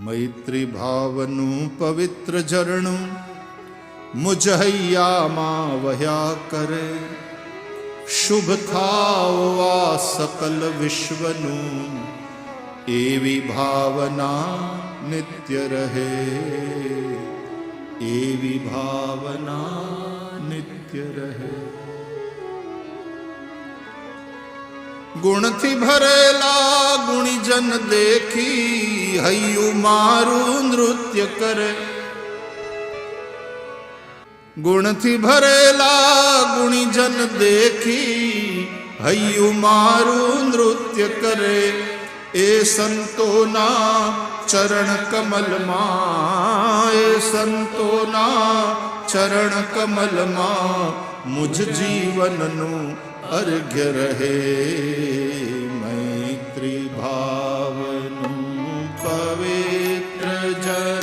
મૈત્રી ભાવનું પવિત્ર ઝરણું મુજહૈયામાં વહ્યા કરે શુભ થાવવા સકલ વિશ્વનું એવી ભાવના નિત્ય રહે એવી ભાવના નિત્ય રહે ગુણથી ભરેલા ગુણીજન દેખી હૈયું મારું નૃત્ય કરે. ગુણથી ભરેલા ગુણીજન દેખી હૈયું મારું નૃત્ય કરે. એ સંતોના ચરણ કમલમાં, એ સંતોના ચરણ કમલમાં મુજ જીવનનું અર્ઘ્ય રહે. Krishna